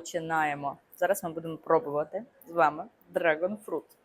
починаємо. Зараз ми будемо пробувати з вами Dragon Fruit.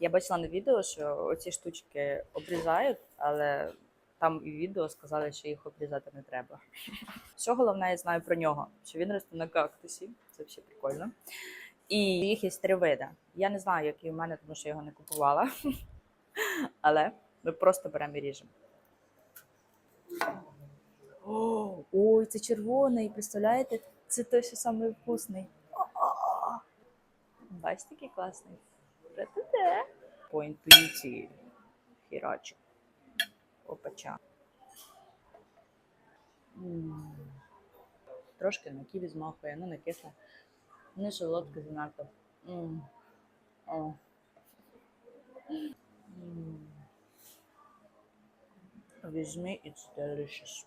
Я бачила на відео, що оці штучки обрізають, але там і відео сказали, що їх обрізати не треба. Що головне, я знаю про нього, що він росте на кактусі. Це взагалі прикольно. І їх є три види. Я не знаю, який у мене, тому що я його не купувала. Але ми просто беремо і ріжемо. Це червоний, представляєте? Це той, що самий вкусний. Бачите, який класний. Ре-те-те. По інтуїції. Хірачу. Опача. Трошки на ківі змахує, ну не кисле. Не солодке занадто. Візьми it's delicious.